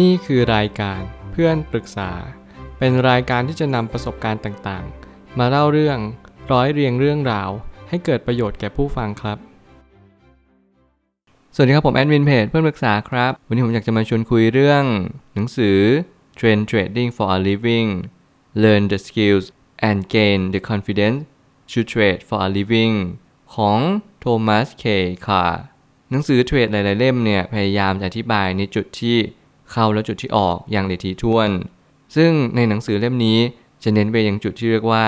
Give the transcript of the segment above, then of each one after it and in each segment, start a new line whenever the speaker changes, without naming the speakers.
นี่คือรายการเพื่อนปรึกษา เป็นรายการที่จะนำประสบการณ์ต่างๆ มาเล่าเรื่องร้อยเรียงเรื่องราว ให้เกิดประโยชน์แก่ผู้ฟังครับ สวัสดีครับผมแอดมินเพจเพื่อนปรึกษาครับ วันนี้ผมอยากจะมาชวนคุยเรื่อง หนังสือ Trend Trading for a Living Learn the skills and gain the confidence to trade for a living ของโทมัสเคคาหนังสือเทรดหลาย ๆ เล่มเนี่ยพยายามจะอธิบายในจุดที่ เข้าและจุดที่ออกอย่างละเอียดถี่ถ้วน ซึ่งในหนังสือเล่มนี้จะเน้นไปยังจุดที่เรียกว่า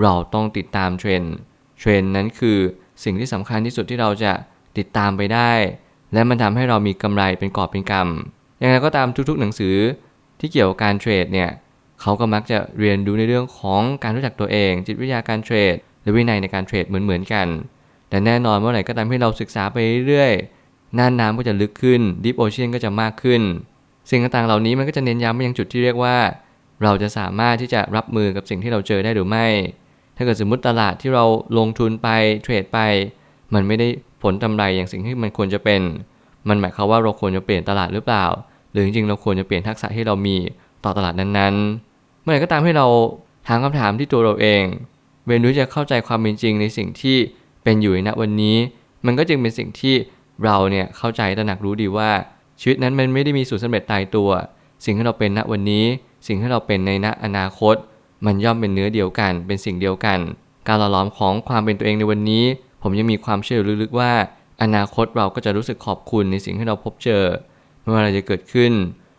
เราต้องติดตามเทรนด์เทรนด์นั้นคือสิ่งที่สำคัญที่สุดที่เราจะติดตามไปได้ และมันทำให้เรามีกำไรเป็นกอบเป็นกำอย่างไรก็ตามทุกๆ หนังสือที่เกี่ยวกับการเทรดเนี่ยเขาก็มักจะเรียนรู้ในเรื่องของการรู้จักตัวเอง จิตวิทยาการเทรดหรือวินัยในการเทรดเหมือนๆกัน แต่แน่นอนเมื่อไหร่ก็ตามที่เราศึกษาไปเรื่อยๆน่านน้ำก็จะลึกขึ้นดิฟโอเชียนก็จะมากขึ้น สิ่งต่างๆเหล่านี้มันก็จะเน้นย้ำไปยังจุดที่เรียกว่า เราจะสามารถที่จะรับมือกับสิ่งที่เราเจอได้หรือไม่ ถ้าเกิดสมมติตลาดที่เราลงทุนไปเทรดไป มันไม่ได้ผลกำไรอย่างสิ่งที่มันควรจะเป็น มันหมายความว่าเราควรจะเปลี่ยนตลาดหรือเปล่า หรือจริงๆเราควรจะเปลี่ยนทักษะที่เรามีต่อตลาดนั้นๆ เมื่อไหร่ก็ตามให้เราถามคำถามที่ตัวเราเองเรียนรู้จะเข้าใจความเป็นจริงในสิ่งที่เป็นอยู่ในวันนี้ มันก็จึงเป็นสิ่งที่เราเนี่ยเข้าใจตระหนักรู้ดีว่า ชีวิตนั้นมันไม่ได้มีสูตรสำเร็จตายตัว สิ่งที่เราเป็นณวันนี้ สิ่งที่เราเป็นในณอนาคต มันย่อมเป็นเนื้อเดียวกัน เป็นสิ่งเดียวกัน การหล่อหลอมของความเป็นตัวเองในวันนี้ ผมยังมีความเชื่อลึกๆว่า อนาคตเราก็จะรู้สึกขอบคุณในสิ่งที่เราพบเจอไม่ว่าอะไรจะเกิดขึ้น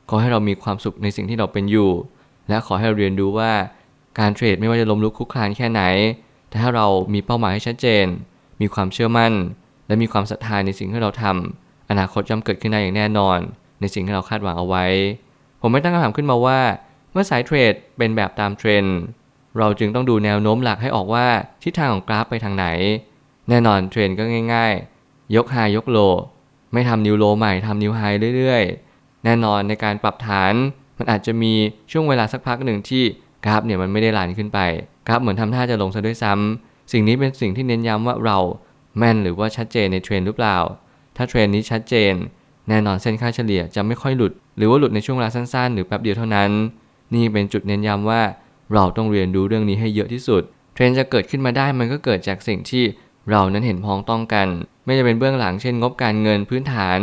ขอให้เรามีความสุขในสิ่งที่เราเป็นอยู่ และขอให้เราเรียนรู้ว่า การเทรดไม่ว่าจะล้มลุกคลุกคลานแค่ไหน แต่ถ้าเรามีเป้าหมายให้ชัดเจน มีความเชื่อมั่น และมีความศรัทธาในสิ่งที่เราทำ อนาคตย่อมเกิดขึ้นได้อย่างแน่นอน ในสิ่งที่เราคาดหวังเอาไว้ ผมไม่ตั้งคำถามขึ้นมาว่า เมื่อสายเทรดเป็นแบบตามเทรนด์เราจึงต้องดูแนวโน้มหลักให้ออกว่าทิศทางของกราฟไปทางไหน แน่นอนเทรนก็ง่าย ๆ ยกไฮยกโล ไม่ทำนิวโลใหม่ทำนิวไฮเรื่อยๆ แน่นอนในการปรับฐานมันอาจจะมีช่วงเวลาสักพักหนึ่งที่กราฟเนี่ยมันไม่ได้หลานขึ้นไปกราฟเหมือนทำท่าจะลงซะด้วยซ้ำสิ่งนี้เป็นสิ่งที่เน้นย้ำว่าเราแม่นหรือว่าชัดเจนในเทรนหรือเปล่า ถ้าเทรนนี้ชัดเจน แน่นอนเส้นค่าเฉลี่ยจะไม่ค่อยหลุด หรือว่าหลุดในช่วงเวลาสั้นๆ หรือแป๊บเดียวเท่านั้น นี่เป็นจุดเน้นย้ำว่าเราต้องเรียนรู้เรื่องนี้ให้เยอะที่สุด เทรนจะเกิดขึ้นมาได้มันก็เกิดจากสิ่งที่เรานั้นเห็นพ้องต้องกัน ไม่จะเป็นเบื้องหลังเช่นงบการเงินพื้นฐาน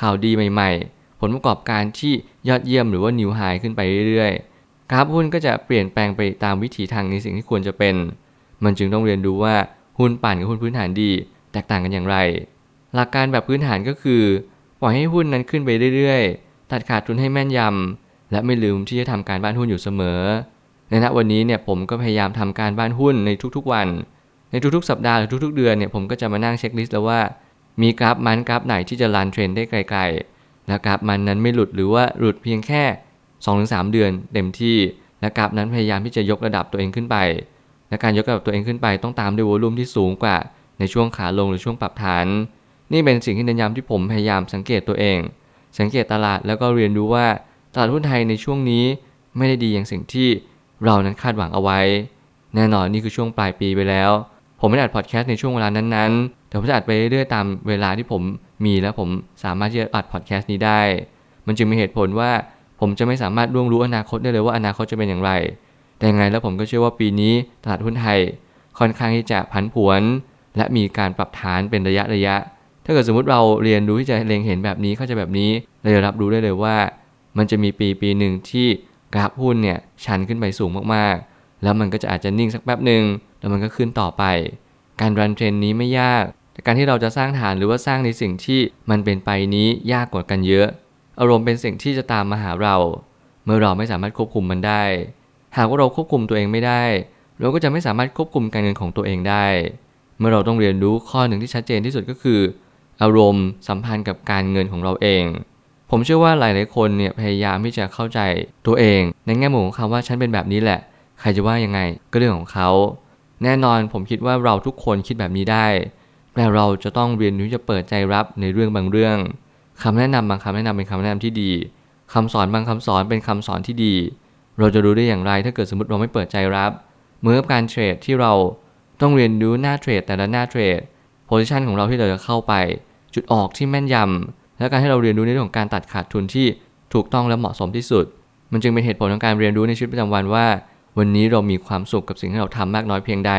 ข่าวดีใหม่ๆ ผลประกอบการที่ยอดเยี่ยมหรือว่านิวไฮขึ้นไปเรื่อยๆกราฟหุ้นก็จะเปลี่ยนแปลงไปตามวิถีทางในสิ่งที่ควรจะเป็น มันจึงต้องเรียนรู้ว่าหุ้นปั่นกับหุ้นพื้นฐานดี แตกต่างกันอย่างไร หลักการแบบพื้นฐานก็คือ ปล่อยให้หุ้นนั้นขึ้นไปเรื่อยๆ ตัดขาดทุนให้แม่นยำ และไม่ลืมที่จะทำการบ้านหุ้นอยู่เสมอ ในณวันนี้เนี่ยผมก็พยายามทำการบ้านหุ้นในทุกๆวัน ในทุกๆ สัปดาห์หรือทุกๆ เดือนเนี่ยผมก็จะมานั่งเช็คลิสต์แล้วว่า มีกราฟมันกราฟไหนที่จะรันเทรนได้ไกลๆ และกราฟมันนั้นไม่หลุดหรือว่าหลุดเพียงแค่ 2-3 เดือนเต็มที่ และกราฟนั้นพยายามที่จะยกระดับตัวเองขึ้นไป และการยกระดับตัวเองขึ้นไปต้องตามด้วยวอลุ่มที่สูงกว่าในช่วงขาลงหรือช่วงปรับฐาน นี่เป็นสิ่งที่เน้นย้ำที่ผมพยายามสังเกตตัวเอง สังเกตตลาดแล้วก็เรียนรู้ว่าตลาดหุ้นไทยในช่วงนี้ไม่ได้ดีอย่างสิ่งที่เรานั้นคาดหวังเอาไว้ แน่นอนนี่คือช่วงปลายปีไปแล้ว ผมไม่ได้อัดพอดแคสต์ในช่วงเวลานั้นๆ แต่ผมจะอัดไปเรื่อยๆตามเวลาที่ผมมีแล้วผมสามารถที่จะอัดพอดแคสต์นี้ได้ มันจึงมีเหตุผลว่าผมจะไม่สามารถล่วงรู้อนาคตได้เลยว่าอนาคตจะเป็นอย่างไร แต่ยังไงแล้วผมก็เชื่อว่าปีนี้ตลาดหุ้นไทย ค่อนข้างที่จะผันผวน และมีการปรับฐานเป็นระยะระยะ ถ้าเกิดสมมุติเราเรียนรู้ที่จะเล็งเห็นแบบนี้เข้าใจแบบนี้ เราจะรับรู้ได้เลยว่า มันจะมีปีปีหนึ่งที่กราฟหุ้นเนี่ยชันขึ้นไปสูงมากๆ แล้วมันก็จะอาจจะนิ่งสักแป๊บหนึ่งแล้วมันก็ขึ้นต่อไป การรันเทรนนี้ไม่ยาก แต่การที่เราจะสร้างฐานหรือว่าสร้างในสิ่งที่มันเป็นไปนี้ยากกว่ากันเยอะ อารมณ์เป็นสิ่งที่จะตามมาหาเรา เมื่อเราไม่สามารถควบคุมมันได้ หากว่าเราควบคุมตัวเองไม่ได้ เราก็จะไม่สามารถควบคุมการเงินของตัวเองได้ เมื่อเราต้องเรียนรู้ข้อหนึ่งที่ชัดเจนที่สุดก็คือ อารมณ์สัมพันธ์กับการเงินของเราเอง ผมเชื่อว่าหลายๆคนเนี่ยพยายามที่จะเข้าใจตัวเอง ในแง่มุมของคำว่าฉันเป็นแบบนี้แหละ ใครจะว่ายังไงก็เรื่องของเขา แน่นอนผมคิดว่าเราทุกคนคิดแบบนี้ได้ แต่เราจะต้องเรียนรู้จะเปิดใจรับในเรื่องบางเรื่องคำแนะนำบางคำแนะนำเป็นคำแนะนำที่ดีคำสอนบางคำสอนเป็นคำสอนที่ดี เราจะรู้ได้อย่างไรถ้าเกิดสมมติเราไม่เปิดใจรับ เหมือนกับการเทรดที่เราต้องเรียนรู้หน้าเทรดแต่ละหน้าเทรด โพซิชันของเราที่เราจะเข้าไป จุดออกที่แม่นยำและการให้เราเรียนรู้ในเรื่องของการตัดขาดทุนที่ถูกต้องและเหมาะสมที่สุด มันจึงเป็นเหตุผลของการเรียนรู้ในชีวิตประจำวันว่า วันนี้เรามีความสุขกับสิ่งที่เราทำมากน้อยเพียงใด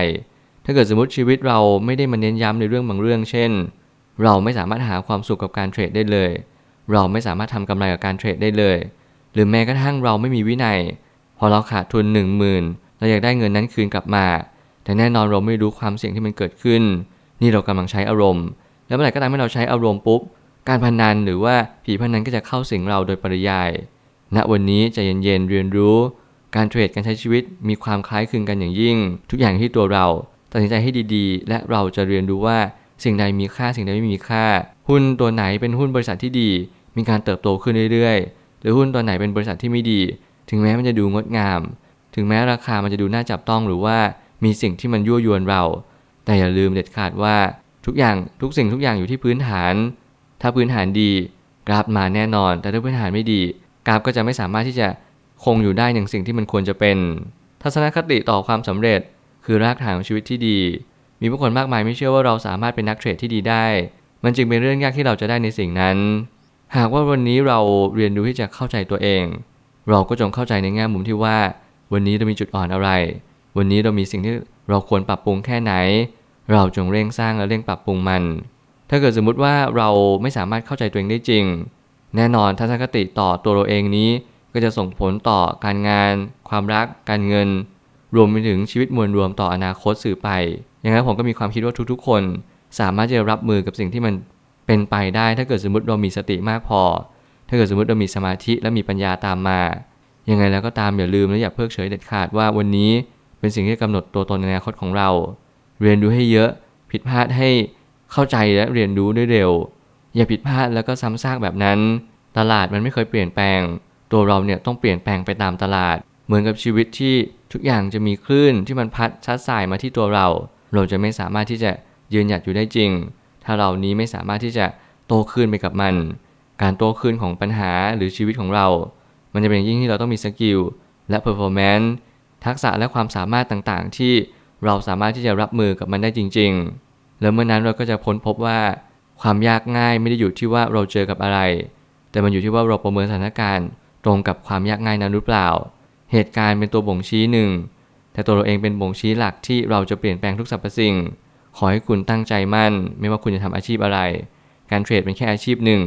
ถ้าเกิดสมมติชีวิตเราไม่ได้มาเน้นย้ำในเรื่องบางเรื่อง เช่น เราไม่สามารถหาความสุขกับการเทรดได้เลย เราไม่สามารถทำกำไรกับการเทรดได้เลย หรือแม้กระทั่งเราไม่มีวินัย พอเราขาดทุน 1 0,000 เราอยากได้เงินนั้นคืนกลับมา แต่แน่นอนเราไม่รู้ความเสี่ยงที่มันเกิดขึ้น นี่เรากำลังใช้อารมณ์ แล้วเมื่อไหร่ก็ตามที่เราใช้อารมณ์ปุ๊บ การพนันหรือว่าผีพนันก็จะเข้าสิงเราโดยปริยาย ณ วันนี้ใจเย็นๆเรียนรู้ การเทรดการใช้ชีวิตมีความคล้ายคลึงกันอย่างยิ่ง ทุกอย่างที่ตัวเรา ตัดสินใจให้ดีๆ และเราจะเรียนรู้ว่าสิ่งใดมีค่าสิ่งใดไม่มีค่า หุ้นตัวไหนเป็นหุ้นบริษัทที่ดี มีการเติบโตขึ้นเรื่อยๆ หรือหุ้นตัวไหนเป็นบริษัทที่ไม่ดี ถึงแม้มันจะดูงดงาม ถึงแม้ราคามันจะดูน่าจับต้องหรือว่ามีสิ่งที่มันยั่วยวนเรา แต่อย่าลืมเด็ดขาดว่าทุกอย่างทุกสิ่งทุกอย่างอยู่ที่พื้นฐาน ถ้าพื้นฐานดีกราฟมาแน่นอน แต่ถ้าพื้นฐานไม่ดีกราฟก็จะไม่สามารถที่จะคงอยู่ได้อย่างสิ่งที่มันควรจะเป็น ทัศนคติต่อความสำเร็จ คือรากฐานของชีวิตที่ดี มีผู้คนมากมายไม่เชื่อว่าเราสามารถเป็นนักเทรดที่ดีได้ มันจึงเป็นเรื่องยากที่เราจะได้ในสิ่งนั้น หากว่าวันนี้เราเรียนรู้ที่จะเข้าใจตัวเอง เราก็จงเข้าใจในแง่มุมที่ว่า วันนี้เรามีจุดอ่อนอะไร วันนี้เรามีสิ่งที่ เราควรปรับปรุงแค่ไหน เราจงเร่งสร้างและเร่งปรับปรุงมัน ถ้าเกิดสมมุติว่าเราไม่สามารถเข้าใจตัวเองได้จริง แน่นอนทัศนคติต่อตัวเราเองนี้ ก็จะส่งผลต่อการงาน ความรัก การเงิน รวมไปถึงชีวิตมวลรวมต่ออนาคตสื่อไปอย่างนั้นผมก็มีความคิดว่าทุกๆ คน สามารถจะรับมือกับสิ่งที่มันเป็นไปได้ ถ้าเกิดสมมติเรามีสติมากพอ ถ้าเกิดสมมติเรามีสมาธิและมีปัญญาตามมายังไงแล้วก็ตามอย่าลืมและอย่าเพิกเฉยเด็ดขาดว่าวันนี้ เป็นสิ่งที่กำหนดตัวตนในอนาคตของเรา เรียนรู้ให้เยอะ ผิดพลาดให้เข้าใจและเรียนรู้ได้เร็ว อย่าผิดพลาดแล้วก็ซ้ำซากแบบนั้น ตลาดมันไม่เคยเปลี่ยนแปลง ตัวเราเนี่ยต้องเปลี่ยนแปลงไปตามตลาด เหมือนกับชีวิตที่ทุกอย่างจะมีคลื่นที่มันพัดชัดสายมาที่ตัวเรา เราจะไม่สามารถที่จะยืนหยัดอยู่ได้จริง ถ้าเรานี้ไม่สามารถที่จะโตขึ้นไปกับมัน การโตขึ้นของปัญหาหรือชีวิตของเรา มันจะเป็นอย่างยิ่งที่เราต้องมีสกิลและเพอร์ฟอร์แมนซ์ ทักษะและความสามารถต่างๆ ที่เราสามารถที่จะรับมือกับมันได้จริง ๆ แล้วเมื่อนั้นเราก็จะพ้นพบว่า ความยากง่ายไม่ได้อยู่ที่ว่าเราเจอกับอะไร แต่มันอยู่ที่ว่าเราประเมินสถานการณ์ตรงกับความยากง่ายนั้นหรือเปล่า เหตุการณ์เป็นตัวบ่งชี้หนึ่ง แต่ตัวเราเองเป็นบ่งชี้หลักที่เราจะเปลี่ยนแปลงทุกสรรพสิ่ง ขอให้คุณตั้งใจมั่น ไม่ว่าคุณจะทำอาชีพอะไร การเทรดเป็นแค่อาชีพหนึ่ง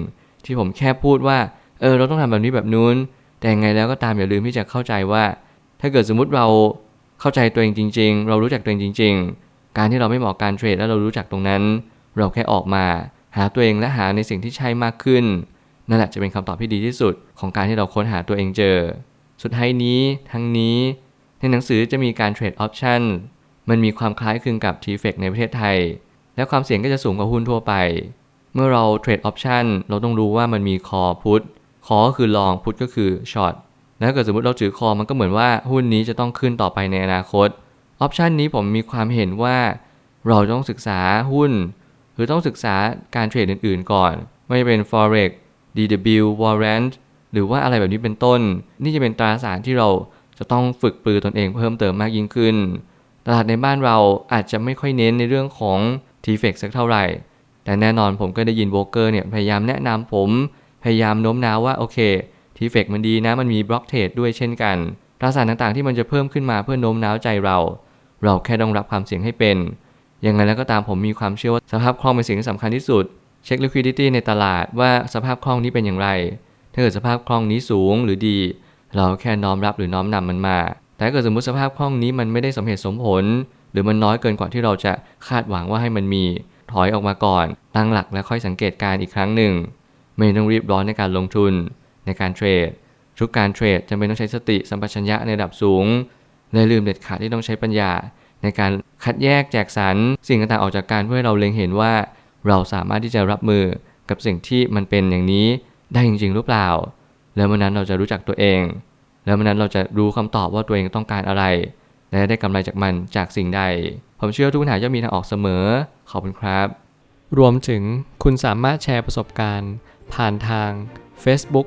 ที่ผมแค่พูดว่า เออ เราต้องทำแบบนี้แบบนู้น แต่ยังไงแล้วก็ตามอย่าลืมที่จะเข้าใจว่า ถ้าเกิดสมมุติเราเข้าใจตัวเองจริง ๆ เรารู้จักตัวเองจริง ๆ การที่เราไม่เหมาะการเทรดแล้วเรารู้จักตรงนั้น เราแค่ออกมา หาตัวเองและหาในสิ่งที่ใช่มากขึ้น นั่นแหละจะเป็นคำตอบที่ดีที่สุดของการที่เราค้นหาตัวเองเจอ สุดท้ายนี้ทั้งนี้ ในหนังสือจะมีการเทรดออปชันมันมีความคล้ายคลึงกับ t f e c ในประเทศไทย และความเสี่ยงก็จะสูงกว่าหุ้นทั่วไป เมื่อเราเทรดออปชันเราต้องรู้ว่ามันมีคอพุทคอก็คือลองพุทก็คือช็อต ถ้าเกิดสมมติเราถือคอมันก็เหมือนว่าหุ้นนี้จะต้องขึ้นต่อไปในอนาคตออปชันนี้ผมมีความเห็นว่าเราต้องศึกษาหุ้น หรือต้องศึกษาการเทรดอื่น ๆ ก่อน ไม่ว่าจะเป็น forex DW warrant หรือว่าอะไรแบบนี้เป็นต้น นี่จะเป็นตราสารที่เราจะต้องฝึกปรือตนเองเพิ่มเติมมากยิ่งขึ้น ตลาดในบ้านเราอาจจะไม่ค่อยเน้นในเรื่องของ t f e c สักเท่าไหร่ แต่แน่นอนผมก็ได้ยินโบรกเกอร์เนี่ยพยายามแนะนำผม พยายามโน้มน้าวว่าโอเค t f e c มันดีนะ มันมีบล็อกเทรดด้วยเช่นกันตราสารต่างๆที่มันจะเพิ่มขึ้นมาเพื่อโน้มน้าวใจเรา เราแค่ต้องรับความเสี่ยงให้เป็น ยังไงแล้วก็ตามผมมีความเชื่อว่าสภาพคล่องเป็นสิ่งที่สำคัญที่สุด เช็ค liquidity ในตลาดว่าสภาพคล่องนี้เป็นอย่างไร ถ้าเกิดสภาพคล่องนี้สูงหรือดี เราแค่น้อมรับหรือน้อมนำมันมา แต่ถ้าเกิดสมมติสภาพคล่องนี้มันไม่ได้สมเหตุสมผล หรือมันน้อยเกินกว่าที่เราจะคาดหวังว่าให้มันมี ถอยออกมาก่อน ตั้งหลักแล้วค่อยสังเกตการอีกครั้งหนึ่ง ไม่ต้องรีบร้อนในการลงทุน ในการเทรด ทุกการเทรดจำเป็นต้องใช้สติสัมปชัญญะในระดับสูงและลืมเด็ดขาดที่ต้องใช้ปัญญา ในการคัดแยกแจกสรรสิ่งต่างๆออกจากการเพื่อให้เราเล็งเห็นว่า เราสามารถที่จะรับมือกับสิ่งที่มันเป็นอย่างนี้ได้จริงๆหรือเปล่า แล้วเมื่อนั้นเราจะรู้จักตัวเอง แล้วเมื่อนั้นเราจะรู้คำตอบว่าตัวเองต้องการอะไร และได้กำไรจากมันจากสิ่งใด ผมเชื่อทุกปัญหาจะมีทางออกเสมอ ขอบคุณครับ
รวมถึงคุณสามารถแชร์ประสบการณ์ ผ่านทาง Facebook